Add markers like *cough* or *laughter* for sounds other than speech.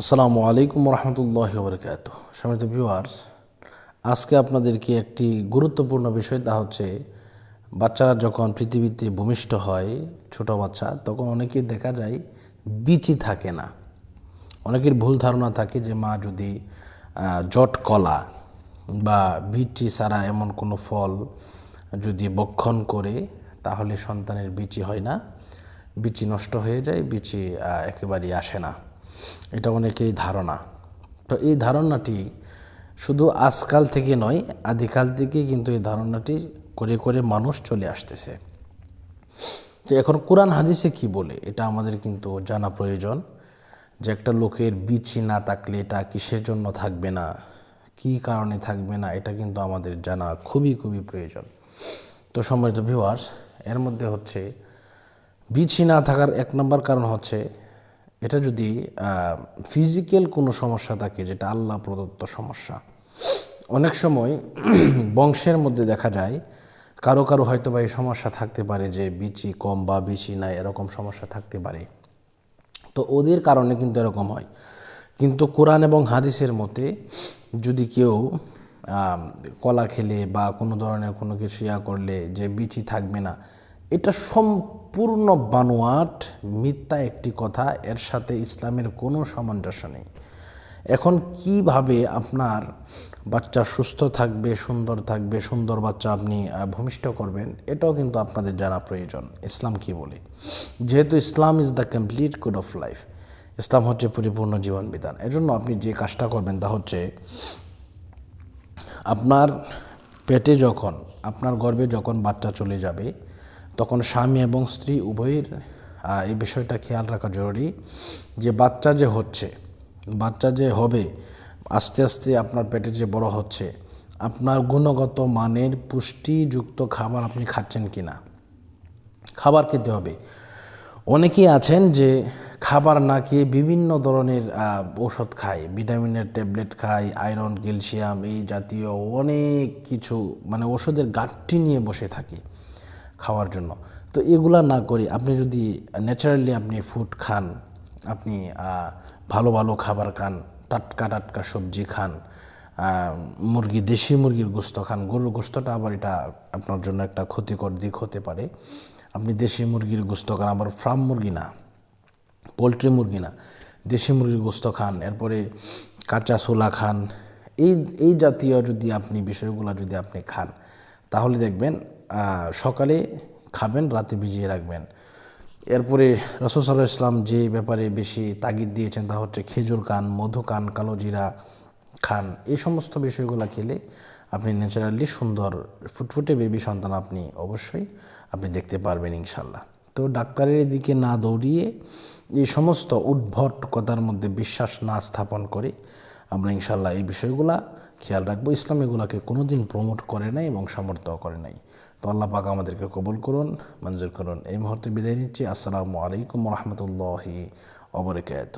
আসসালামু আলাইকুম রহমতুল্লাহ বরকাত সমিত ভিউয়ার্স আজকে আপনাদেরকে একটি গুরুত্বপূর্ণ বিষয়, তা হচ্ছে বাচ্চারা যখন পৃথিবীতে ভূমিষ্ঠ হয়, ছোট বাচ্চা, তখন অনেকের দেখা যায় বিচি থাকে না। অনেকের ভুল ধারণা থাকে যে, মা যদি জট কলা বা বিচি ছাড়া এমন কোনো ফল যদি বক্ষণ করে, তাহলে সন্তানের বিচি হয় না। বিচি নষ্ট হয়ে যায়, বিচি একেবারেই আসে না। এটা অনেকেরই ধারণা। তো এই ধারণাটি শুধু আজকাল থেকে নয়, আদিকাল থেকে কিন্তু এই ধারণাটি করে করে মানুষ চলে আসতেছে। তো এখন কোরআন হাদিসে কি বলে, এটা আমাদের কিন্তু জানা প্রয়োজন। যে একটা লোকের বিচি না থাকলে এটা কিসের জন্য থাকবে না, কি কারণে থাকবে না, এটা কিন্তু আমাদের জানা খুবই খুবই প্রয়োজন। তো সম্মানিত ভিউয়ার্স এর মধ্যে হচ্ছে, বিচি না থাকার এক নম্বর কারণ হচ্ছে এটা যদি ফিজিক্যাল কোনো সমস্যা থাকে যেটা আল্লাহ প্রদত্ত সমস্যা, অনেক সময় *clears throat* বংশের মধ্যে দেখা যায়, কারও কারও হয়তো বা এই সমস্যা থাকতে পারে যে বিচি কম বা বিচি নাই, এরকম সমস্যা থাকতে পারে। তো ওদের কারণে কিন্তু এরকম হয়। কিন্তু কোরআন এবং হাদিসের মতে যদি কেউ কলা খেলে বা কোনো ধরনের কোনো কিছু ইয়া করলে যে বিচি থাকবে না এটা সম্পূর্ণ বানোয়াট, মিথ্যা একটি কথা, এর সাথে ইসলামের কোনো সামঞ্জস্য নেই। এখন কীভাবে আপনার বাচ্চা সুস্থ থাকবে, সুন্দর থাকবে, সুন্দর বাচ্চা আপনি ভূমিষ্ঠ করবেন, এটাও কিন্তু আপনাদের জানা প্রয়োজন, ইসলাম কি বলে? যেহেতু Islam is the complete code of life ইসলাম হচ্ছে পরিপূর্ণ জীবন বিধান এজন্য আপনি যে কাজটা করবেন তা হচ্ছে, আপনার পেটে যখন, আপনার গর্ভে যখন বাচ্চা চলে যাবে তখন স্বামী এবং স্ত্রী উভয়ের এই বিষয়টা খেয়াল রাখা জরুরি যে বাচ্চা যে হচ্ছে, বাচ্চা যে হবে, আস্তে আস্তে আপনার পেটে যে বড় হচ্ছে, আপনার গুণগত মানের পুষ্টিযুক্ত খাবার আপনি খাচ্ছেন কি না খাবার খেতে হবে। অনেকেই আছেন যে খাবার না খেয়ে বিভিন্ন ধরনের ওষুধ খায়, ভিটামিনের ট্যাবলেট খায়, আয়রন, ক্যালসিয়াম, এই জাতীয় অনেক কিছু মানে ওষুধের ঘাটতি নিয়ে বসে থাকে। খাওয়ার জন্য। তো এগুলা না করে আপনি যদি ন্যাচারালি আপনি ফুড খান, আপনি ভালো ভালো খাবার খান, টাটকা টাটকা সবজি খান মুরগি, দেশি মুরগির গোস্ত খান, গরুর গোস্তটা আবার এটা আপনার জন্য একটা ক্ষতিকর দিক হতে পারে। আপনি দেশি মুরগির গোস্ত খান, আবার ফার্ম মুরগি না পোলট্রি মুরগি না, দেশি মুরগির গোস্ত খান, এরপরে কাঁচা ছোলা খান, এই এই জাতীয় যদি আপনি বিষয়গুলো যদি আপনি খান, তাহলে দেখবেন সকালে খাবেন, রাতে ভিজিয়ে রাখবেন। এরপরে রসুল সাল্লাহ ইসলাম যে ব্যাপারে বেশি তাগিদ দিয়েছেন তা হচ্ছে খেজুর কান মধু কান কালো জিরা খান, এই সমস্ত বিষয়গুলো খেলে আপনি ন্যাচারালি সুন্দর ফুটফুটে বেবি সন্তান আপনি অবশ্যই আপনি দেখতে পারবেন ইনশাল্লাহ তো ডাক্তারের দিকে না দৌড়িয়ে এই সমস্ত উদ্ভট কথার মধ্যে বিশ্বাস না স্থাপন করে আমরা ইনশাল্লাহ এই বিষয়গুলা খেয়াল রাখব। ইসলাম এগুলাকে কোনোদিন প্রমোট করে নাই এবং সমর্থন করে নাই। তো আল্লাহ পাক আমাদেরকে কবুল করুন, মঞ্জুর করুন। এই মুহূর্তে বিদায় নিচ্ছি। আসসালামু আলাইকুম রহমতুল্লাহি অবরকাত